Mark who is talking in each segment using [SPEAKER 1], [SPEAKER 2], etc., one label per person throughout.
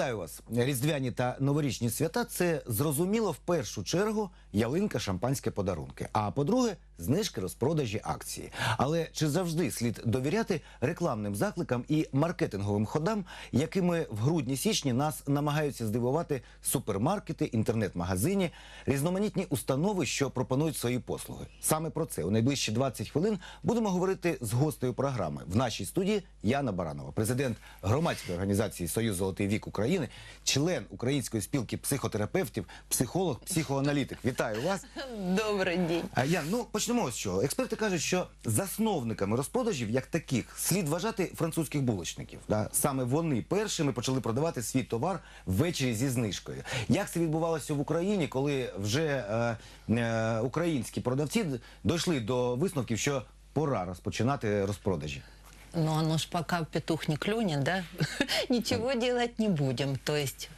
[SPEAKER 1] Вітаю вас! Різдвяні та новорічні свята це зрозуміло в першу чергу ялинка, шампанське подарунки. А по-друге, знижки, розпродажі акції. Але чи завжди слід довіряти рекламним закликам і маркетинговим ходам, якими в грудні-січні нас намагаються здивувати супермаркети, інтернет-магазині, різноманітні установи, що пропонують свої послуги? Саме про це у найближчі 20 хвилин будемо говорити з гостею програми. В нашій студії Яна Баранова, президент громадської організації Союз Золотий вік України, член Української спілки психотерапевтів, психолог, психоаналітик. Вітаю вас.
[SPEAKER 2] Добрий день.
[SPEAKER 1] А Ян, ну почнемо з чого. Експерти кажуть, що засновниками розпродажів як таких слід вважати французьких булочників. Да? Саме вони першими почали продавати свій товар ввечері зі знижкою. Як це відбувалося в Україні, коли вже е, е, українські продавці дійшли до висновків, що пора розпочинати розпродажі?
[SPEAKER 2] Ну, оно ж пока петух не клюнет, да, ничего делать не будем. То есть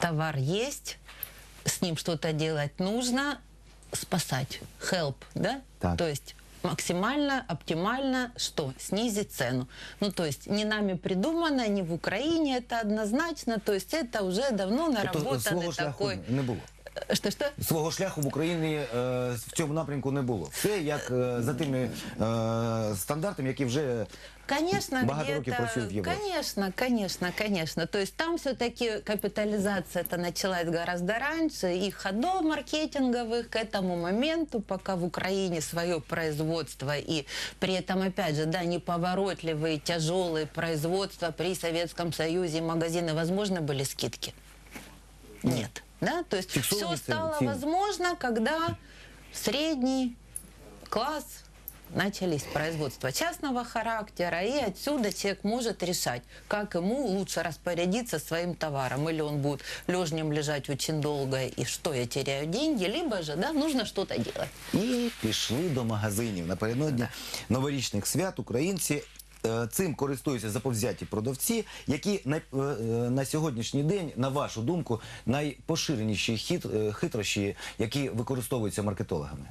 [SPEAKER 2] товар есть, с ним что-то делать нужно, спасать, help, да?
[SPEAKER 1] Так.
[SPEAKER 2] То есть максимально, оптимально, что? Снизить цену. Ну, то есть не нами придумано, не в Украине это однозначно, то есть это уже давно наработанный такой...
[SPEAKER 1] не було.
[SPEAKER 2] Что-что?
[SPEAKER 1] Свого шляху в Україні е, в цьому напрямку не було. Все як е, за тими е, стандартами, які вже
[SPEAKER 2] Конечно,
[SPEAKER 1] Багато років
[SPEAKER 2] где-то,
[SPEAKER 1] працює в Європі.
[SPEAKER 2] конечно, конечно, конечно. То есть там все-таки капитализация это началась гораздо раньше, и ходов маркетинговых к этому моменту, пока в Украине свое производство, и при этом, опять же, да, неповоротливые, тяжелые производства при Советском Союзе, магазины, возможно, были скидки? Нет. Да? То есть все
[SPEAKER 1] Фиксированные цены,
[SPEAKER 2] стало
[SPEAKER 1] цены.
[SPEAKER 2] возможно, когда средний класс начались производства частного характера, и отсюда человек может решать, как ему лучше распорядиться своим товаром. Или он будет лежнем лежать очень долго, и что, я теряю деньги, либо же, да, нужно что-то делать.
[SPEAKER 1] І пішли до магазинів. Напередодні новорічних свят українці е, Цим користуються заповзяті продавці, які на, е, е, на сьогоднішній день, на вашу думку, найпоширеніші хит, е, хитрощі, які використовуються маркетологами.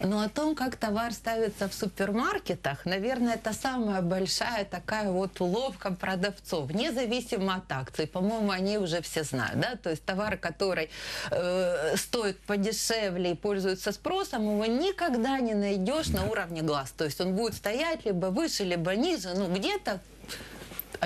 [SPEAKER 2] Но о том, как товар ставится в супермаркетах, наверное, это самая большая такая вот уловка продавцов, независимо от акций. По-моему, они уже все знают, да, то есть товар, который э, стоит подешевле и пользуется спросом, его никогда не найдешь на уровне глаз. То есть он будет стоять либо выше, либо ниже, ну где-то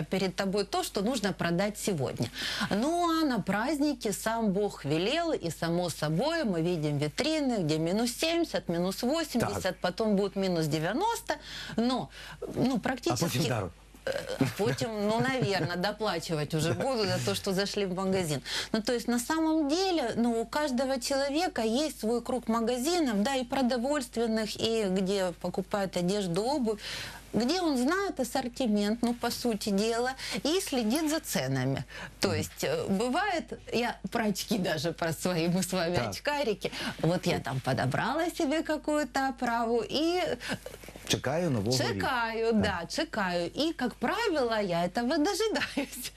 [SPEAKER 2] перед тобой то, что нужно продать сегодня. Ну а на празднике сам Бог велел, и само собой мы видим витрины, где минус 70, минус 80,
[SPEAKER 1] Так.
[SPEAKER 2] потом будет минус 90, но ну,
[SPEAKER 1] А
[SPEAKER 2] практически...
[SPEAKER 1] потім даром.
[SPEAKER 2] Э, Потім, ну, наверное, доплачивать уже буду за то, что зашли в магазин. Ну, то есть, на самом деле, ну, у каждого человека есть свой круг магазинов, да, и продовольственных, и где покупают одежду, обувь, где он знает ассортимент, ну, по сути дела, и следит за ценами. То есть, э, бывает, я про очки даже про свои, мы с вами
[SPEAKER 1] Так.
[SPEAKER 2] очкарики, вот я там подобрала себе какую-то оправу, и
[SPEAKER 1] Чекаю нового ріку.
[SPEAKER 2] Чекаю, да, чекаю. И, как правило, я этого дожидаюсь.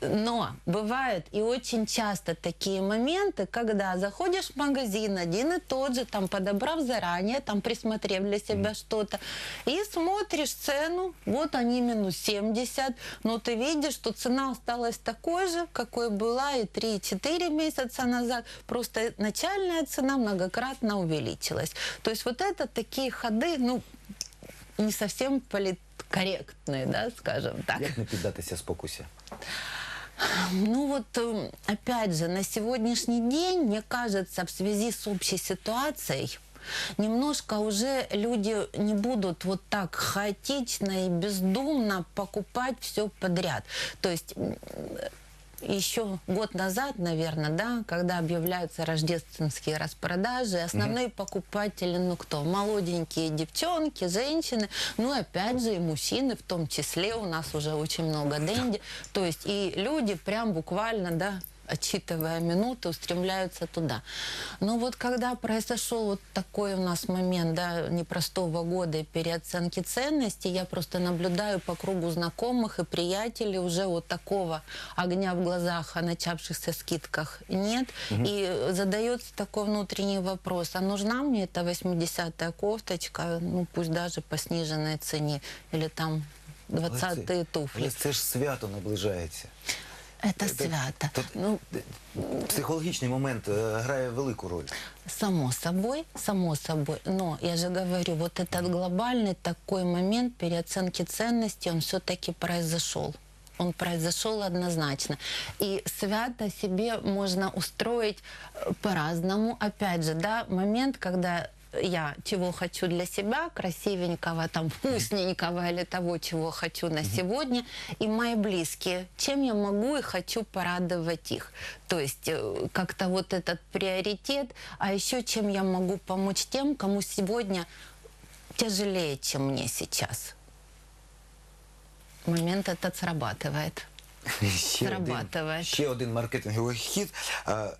[SPEAKER 2] Но бывают и очень часто такие моменты, когда заходишь в магазин один и тот же, там подобрав заранее, там присмотрев для себя что-то, и смотришь цену, вот они минус 70, но ты видишь, что цена осталась такой же, какой была и 3-4 месяца назад, просто начальная цена многократно увеличилась. То есть вот это такие ходы, ну, не совсем политкорректные, да, скажем так.
[SPEAKER 1] Як не піддатися спокусі?
[SPEAKER 2] Ну вот, э, опять же, на сегодняшний день, мне кажется, в связи с общей ситуацией, немножко уже люди не будут вот так хаотично и бездумно покупать все подряд. То есть еще год назад, наверное, да, когда объявляются рождественские распродажи, основные покупатели, ну кто? Молоденькие девчонки, женщины, ну опять же и мужчины, в том числе у нас уже очень много денди. То есть и люди прям буквально, да, отсчитывая минуты, устремляются туда. Но вот когда произошел вот такой у нас момент, да, непростого года и переоценки ценностей, я просто наблюдаю по кругу знакомых и приятелей уже вот такого огня в глазах о начавшихся скидках нет. И задается такой внутренний вопрос, а нужна мне эта 80-я кофточка, ну пусть даже по сниженной цене, или там
[SPEAKER 1] Але
[SPEAKER 2] 20
[SPEAKER 1] це-
[SPEAKER 2] туфли.
[SPEAKER 1] Але це ж свято наближається.
[SPEAKER 2] Это свято.
[SPEAKER 1] Тут
[SPEAKER 2] Ну,
[SPEAKER 1] психологічний момент е, грає велику роль.
[SPEAKER 2] Само собой, само собой. Но я же говорю, вот этот глобальный такой момент переоценки ценностей, он все-таки произошел. Он произошел однозначно. И свято себе можно устроить э, по-разному. Опять же, да, момент, когда я чего хочу для себя, красивенького, там, вкусненького или того, чего хочу на сегодня, и мои близкие, чем я могу и хочу порадовать их. То есть э, как-то вот этот приоритет, а еще чем я могу помочь тем, кому сегодня тяжелее, чем мне сейчас. Момент этот срабатывает.
[SPEAKER 1] Ще один,
[SPEAKER 2] Срабатыває.
[SPEAKER 1] ще один маркетинговий хід. А,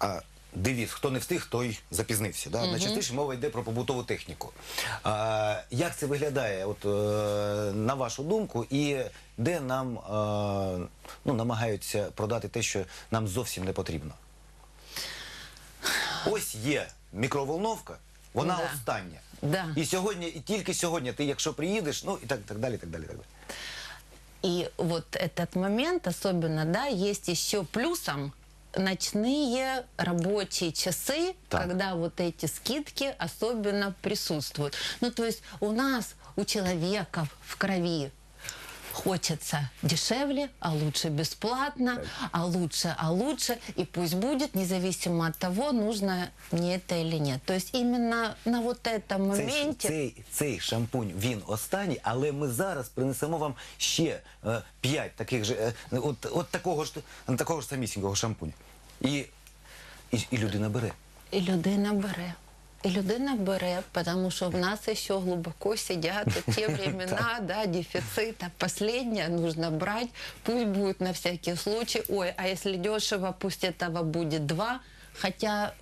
[SPEAKER 1] а, девіз, хто не встиг, той запізнився. Да? Найчастіше мова йде про побутову техніку. А, як це виглядає, от, е, на вашу думку, і де нам е, ну, намагаються продати те, що нам зовсім не потрібно? Ось є мікроволновка, вона
[SPEAKER 2] Да.
[SPEAKER 1] остання.
[SPEAKER 2] Да.
[SPEAKER 1] І сьогодні, і тільки сьогодні, ти, якщо приїдеш, ну і так, так далі, так далі, так далі.
[SPEAKER 2] И вот этот момент, особенно, да, есть еще плюсом ночные рабочие часы,
[SPEAKER 1] Так.
[SPEAKER 2] когда вот эти скидки особенно присутствуют. Ну, то есть у нас, у человека в крови хочется дешевле, а лучше бесплатно, а лучше, а лучше, и пусть будет, независимо от того, нужно мне это или нет. То есть именно на вот этом
[SPEAKER 1] Цей,
[SPEAKER 2] моменте...
[SPEAKER 1] цей, цей шампунь він останній, але ми зараз принесемо вам ще е, п'ять таких же, е, от, от такого ж такого ж самісінького шампуня. І, і, і людина бере.
[SPEAKER 2] І людина бере. І людина бере, тому що в нас ще глибоко сидять ті времена, да, дефицита. Последнее нужно брать, пусть будет на всякий случай. Ой, а если дешево, пусть этого будет два. Хотя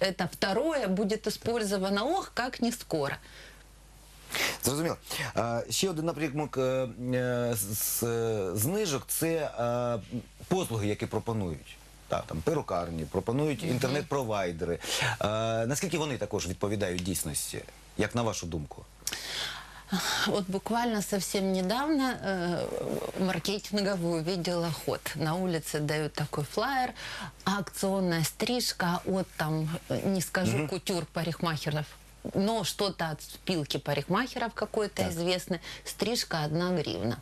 [SPEAKER 2] это второе будет использовано, ох, как не скоро.
[SPEAKER 1] Зрозуміло. Ще один напрямок е, е, знижок це е, послуги, які пропонують. Так, там перукарні, пропонують інтернет-провайдери. Е, наскільки вони також відповідають дійсності, як на вашу думку?
[SPEAKER 2] Вот буквально совсем недавно э, маркетинговую видела ход. На улице дают такой флаер, акционная стрижка от там, э, не скажу, кутюр парикмахеров, но что-то от спилки парикмахеров какой-то известный. Стрижка одна гривна.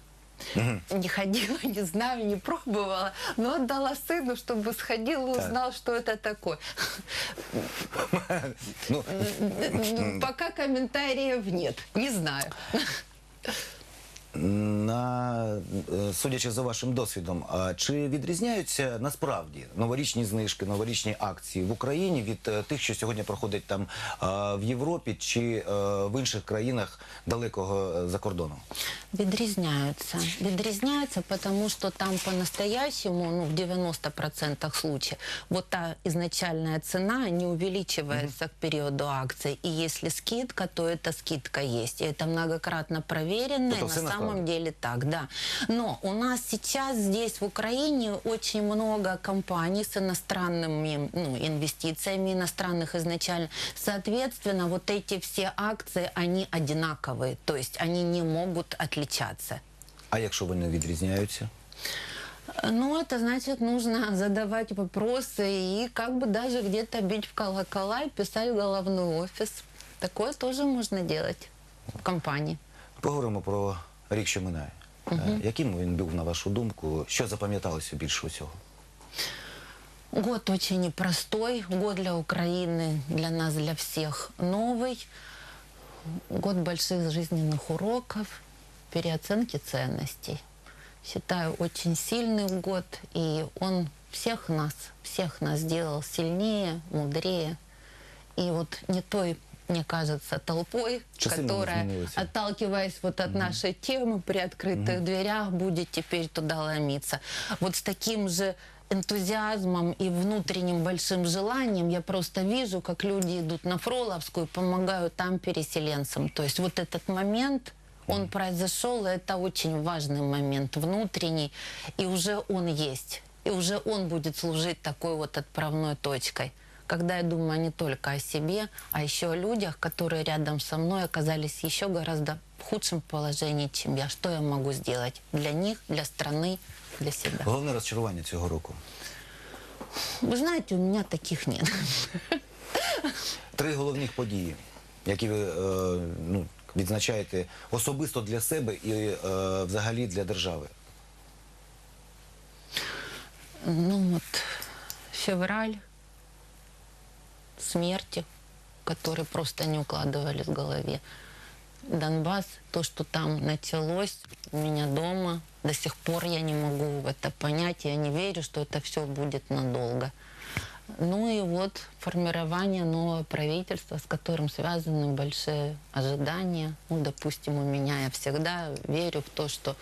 [SPEAKER 2] Не ходила, не знаю, не пробовала, но отдала сыну, чтобы сходил и узнал, что это такое.
[SPEAKER 1] Ну,
[SPEAKER 2] Пока комментариев нет, не знаю.
[SPEAKER 1] На е, судячи за вашим досвідом, а чи відрізняються насправді новорічні знижки, новорічні акції в Україні від е, тих, що сьогодні проходять там а, в Європі чи е, в інших країнах далекого е, за кордоном?
[SPEAKER 2] Відрізняються. Відрізняються, потому что там по-настоящему, ну, в 90% случаев, вот та изначальная цена не увеличивается к периоду акции. И если скидка, то эта скидка есть. И это многократно проверено,
[SPEAKER 1] Это
[SPEAKER 2] и
[SPEAKER 1] все
[SPEAKER 2] на
[SPEAKER 1] на
[SPEAKER 2] самом деле так, да. Но у нас сейчас здесь, в Украине, очень много компаний с иностранными ну, инвестициями, иностранных изначально. Соответственно, вот эти все акции, они одинаковые, то есть они не могут отличаться.
[SPEAKER 1] А якщо вони відрізняються?
[SPEAKER 2] Ну, это значит, нужно задавать вопросы и как бы даже где-то бить в колокола и писать в головной офис. Такое тоже можно делать в компании.
[SPEAKER 1] Поговоримо про рік, що минає. Е, Яким він був, на вашу думку? Що запам'яталося більше усього?
[SPEAKER 2] Год очень непростой, год для Украины, для нас, для всех новый. Год больших жизненных уроков, переоценки ценностей. Считаю, очень сильный год, и он всех нас, всех нас сделал сильнее, мудрее. И вот не той, мне кажется, толпой,
[SPEAKER 1] Часы
[SPEAKER 2] которая, отталкиваясь вот от нашей темы, при открытых дверях будет теперь туда ломиться. Вот с таким же энтузиазмом и внутренним большим желанием я просто вижу, как люди идут на Фроловскую и помогают там переселенцам. То есть вот этот момент, он произошел, и это очень важный момент внутренний, и уже он есть. И уже он будет служить такой вот отправной точкой. когда я думаю не только о себе, а еще о людях, которые рядом со мной оказались еще гораздо в худшем положении, чем я. Что я могу сделать для них, для страны, для себя?
[SPEAKER 1] Головне розчарування цього року.
[SPEAKER 2] Вы знаете, у меня таких нет.
[SPEAKER 1] Три головних події, які ви е, ну, відзначаєте особисто для себе і е, взагалі для держави.
[SPEAKER 2] Ну вот, февраль, смерти, которые просто не укладывались в голове. Донбасс, то, что там началось у меня дома, до сих пор я не могу в это понять, я не верю, что это все будет надолго. Ну и вот формирование нового правительства, с которым связаны большие ожидания. Ну, допустим, у меня я всегда верю в то, что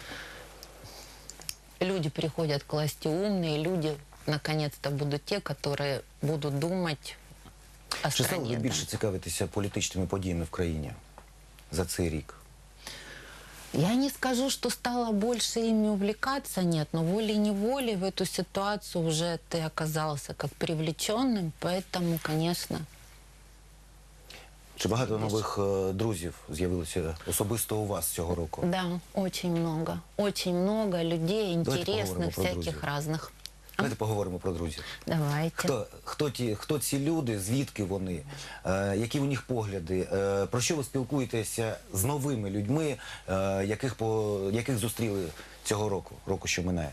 [SPEAKER 2] люди приходят к власти умные, люди наконец-то будут те, которые будут думать о
[SPEAKER 1] Чи стали ви
[SPEAKER 2] стране. да.
[SPEAKER 1] більше цікавитися політичними подіями в країні за цей рік?
[SPEAKER 2] Я не скажу, что стала больше ими увлекаться, нет, но волей-неволей в эту ситуацию уже ты оказался как привлеченным, поэтому, конечно,
[SPEAKER 1] Чи багато нових е, друзів з'явилося особисто у вас цього року?
[SPEAKER 2] да, очень много, очень много людей
[SPEAKER 1] Давайте поговорим
[SPEAKER 2] интересных,
[SPEAKER 1] про
[SPEAKER 2] всяких
[SPEAKER 1] друзей.
[SPEAKER 2] разных.
[SPEAKER 1] Давайте поговоримо про друзів.
[SPEAKER 2] Давайте.
[SPEAKER 1] Хто, хто, ті, хто ці люди, звідки вони, е, які у них погляди, е, про що ви спілкуєтеся з новими людьми, е, яких, по, яких зустріли цього року, року, що минає?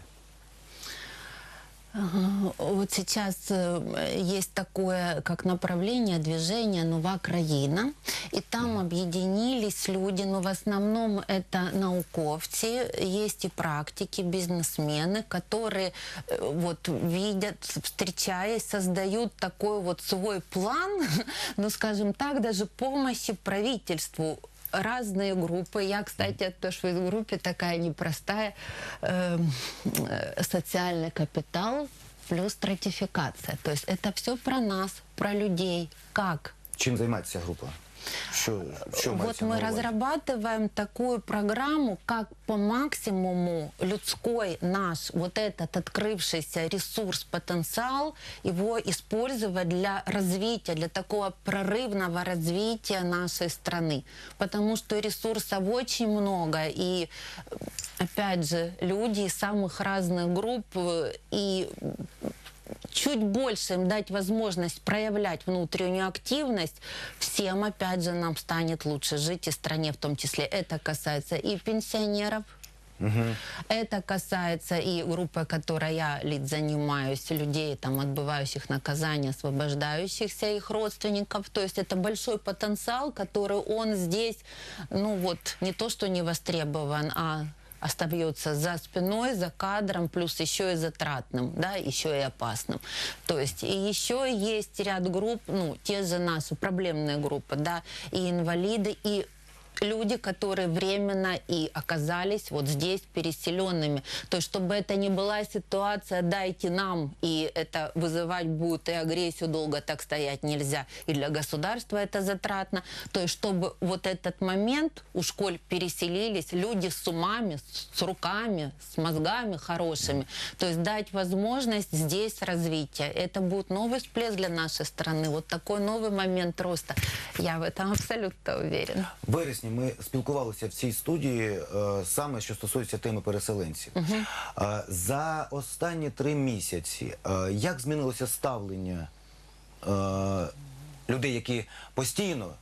[SPEAKER 2] Вот сейчас э, есть такое, как направление движения «Нова країна», и там объединились люди, но в основном это науковцы, есть и практики, бизнесмены, которые э, вот видят, встречаясь, создают такой вот свой план, ну, скажем так, даже помощи правительству разные группы. Я, кстати, тоже в группе такая непростая э, э, социальный капитал плюс стратификация. То есть это все про нас, про людей. Как?
[SPEAKER 1] Чим займається група? Що, що
[SPEAKER 2] вот мы разрабатываем такую программу, как по максимуму людской наш вот этот открывшийся ресурс, потенциал, его использовать для развития, для такого прорывного развития нашей страны. Потому что ресурсов очень много, и опять же, люди из самых разных групп, и чуть больше им дать возможность проявлять внутреннюю активность, всем, опять же, нам станет лучше жить и стране в том числе. Это касается и пенсионеров, это касается и группы, которой я лид занимаюсь, людей, там, отбывающих наказание, освобождающихся их родственников. То есть это большой потенциал, который он здесь, ну вот, не то что не востребован, а остается за спиной, за кадром, плюс еще и затратным, да, еще и опасным. То есть и еще есть ряд групп, ну, те же наши проблемные группы, да, и инвалиды, и люди, которые временно и оказались вот здесь переселенными. То есть, чтобы это не была ситуация, дайте нам, и это вызывать будет и агрессию, долго так стоять нельзя. И для государства это затратно. То есть, чтобы вот этот момент, у школь переселились люди с умами, с руками, с мозгами хорошими. То есть, дать возможность здесь развития. Это будет новый всплеск для нашей страны. Вот такой новый момент роста. Я в этом абсолютно уверена.
[SPEAKER 1] В вересні ми спілкувалися в цій студії е, саме що стосується теми переселенців. Е, за останні три місяці е, як змінилося ставлення людей, які постійно.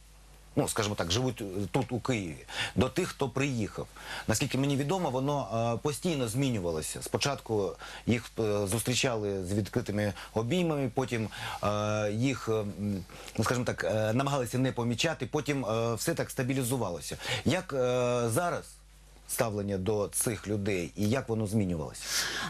[SPEAKER 1] Ну, скажімо так, живуть е, тут у Києві, до тих, хто приїхав. Наскільки мені відомо, воно е, постійно змінювалося. Спочатку їх е, зустрічали з відкритими обіймами, потім їх, е, ну скажімо так, намагалися не помічати, потім все так стабілізувалося. Як зараз ставлення до цих людей і як воно змінювалося?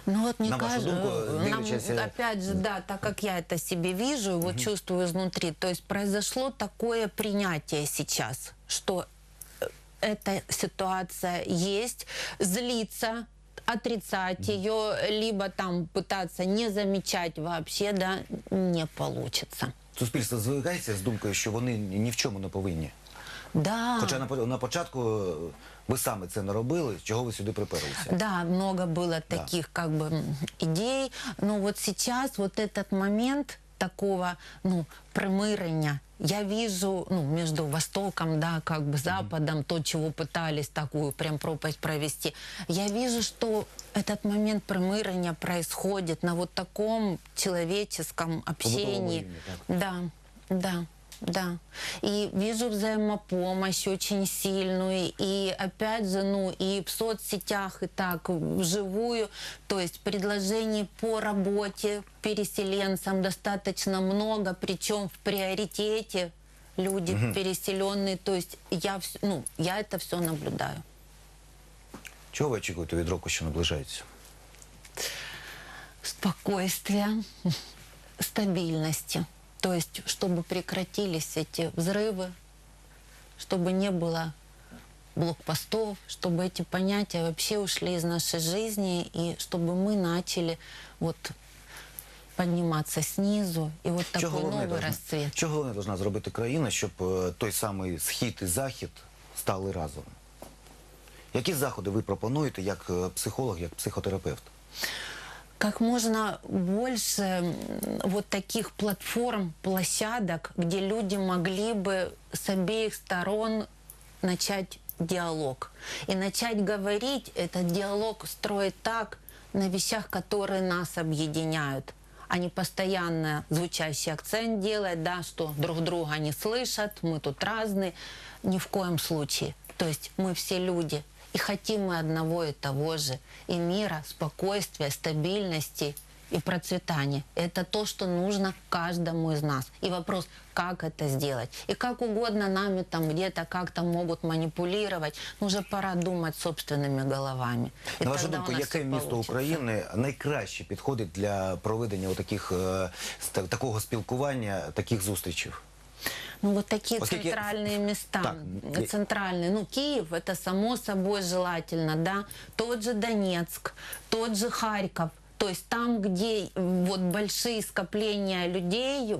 [SPEAKER 2] Ну вот мне
[SPEAKER 1] На вашу
[SPEAKER 2] кажется,
[SPEAKER 1] думку,
[SPEAKER 2] нам,
[SPEAKER 1] дивлячись, э,
[SPEAKER 2] опять же, да, так как я это себе вижу, и вот чувствую изнутри, то есть произошло такое принятие сейчас, что э, эта ситуация есть, злиться, отрицать ее, либо там пытаться не замечать вообще, да, не получится.
[SPEAKER 1] Суспільство звикається з думкою, що вони ні в чому не повинні.
[SPEAKER 2] Да.
[SPEAKER 1] Хоча на, по- на початку е, ви саме це не робили, чого ви сюди приперлися?
[SPEAKER 2] Да, много было таких как бы идей, но вот сейчас вот этот момент такого, ну, примирения. Я вижу, ну, между Востоком, да, как бы Западом, то, чего пытались такую прям пропасть провести. Я вижу, что этот момент примирения происходит на вот таком человеческом общении.
[SPEAKER 1] уровне.
[SPEAKER 2] Да, да, да. И вижу взаимопомощь очень сильную. И опять же, ну, и в соцсетях, и так вживую. То есть предложений по работе переселенцам достаточно много, причем в приоритете люди переселенные. То есть я, вс- ну, я это все наблюдаю.
[SPEAKER 1] Чого ви очікуєте від року, що наближається?
[SPEAKER 2] спокойствия, стабильности. То есть, чтобы прекратились эти взрывы, чтобы не было блокпостов, чтобы эти понятия вообще ушли из нашей жизни, и чтобы мы начали вот подниматься снизу, и вот такой новый
[SPEAKER 1] должна,
[SPEAKER 2] расцвет.
[SPEAKER 1] що головне должна зробити країна, щоб е, той самий схід і захід стали разом? Які заходи ви пропонуєте як е, психолог, як психотерапевт?
[SPEAKER 2] Как можно больше вот таких платформ, площадок, где люди могли бы с обеих сторон начать диалог. И начать говорить, этот диалог строить так на вещах, которые нас объединяют а не постоянно звучащий акцент делать, да, что друг друга не слышат, мы тут разные. Ни в коем случае. То есть мы все люди, и хотим мы одного и того же. И мира, спокойствия, стабильности и процветания. Это то, что нужно каждому из нас. И вопрос, как это сделать. И как угодно нами там где-то как-то могут манипулировать. Ну, уже пора думать собственными головами. И
[SPEAKER 1] На вашу
[SPEAKER 2] тогда
[SPEAKER 1] думку,
[SPEAKER 2] у нас
[SPEAKER 1] яке
[SPEAKER 2] всё
[SPEAKER 1] місто
[SPEAKER 2] получится.
[SPEAKER 1] України найкраще підходить для проведення таких, е, ста- такого спілкування, таких зустрічей?
[SPEAKER 2] Ну, вот такие
[SPEAKER 1] Поскольку-
[SPEAKER 2] центральные места.
[SPEAKER 1] Так, я-
[SPEAKER 2] Центральные. Ну, Киев, это само собой желательно, да. Тот же Донецк, тот же Харьков. То есть там, где э, вот большие скопления людей э,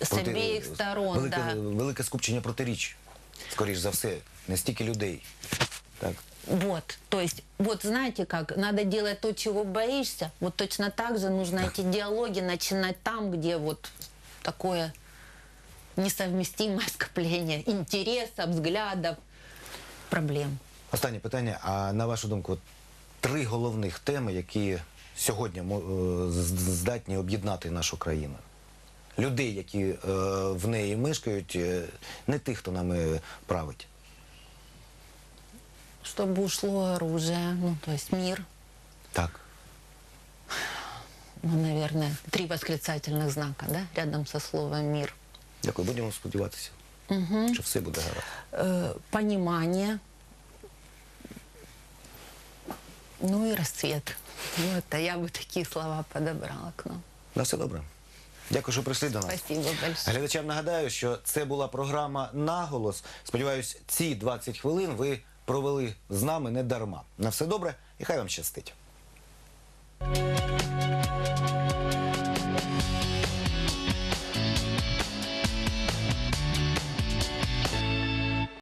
[SPEAKER 2] с
[SPEAKER 1] Проти-
[SPEAKER 2] обеих сторон,
[SPEAKER 1] велике,
[SPEAKER 2] да.
[SPEAKER 1] велике скупчення протиріч, скоріш за все, не стільки людей. Так.
[SPEAKER 2] Вот, то есть, вот знаете как, надо делать то, чего боишься, вот точно так же нужно эти диалоги начинать там, где вот такое несовместимое скопление интересов, взглядов, проблем.
[SPEAKER 1] Останнє питання. А на вашу думку, от три головних теми, які сьогодні е, здатні об'єднати нашу країну? Людей, які е, в неї мешкають, е, не тих, хто нами править.
[SPEAKER 2] Чтобы ушло оружие, ну, то есть мир,
[SPEAKER 1] Так.
[SPEAKER 2] ну, наверное, три восклицательных знака, да, рядом со словом мир.
[SPEAKER 1] Дякую, будемо сподіватися, що все буде гаразд.
[SPEAKER 2] Э, понимание, ну и расцвет. Ну, это я бы такие слова подобрала к нам.
[SPEAKER 1] На все добре. Дякую, що прийшли до нас.
[SPEAKER 2] Спасибо большое.
[SPEAKER 1] Глядачам нагадаю, що це була програма Наголос. Сподіваюсь, ці 20 хвилин ви провели з нами не дарма. На все добре і хай вам щастить.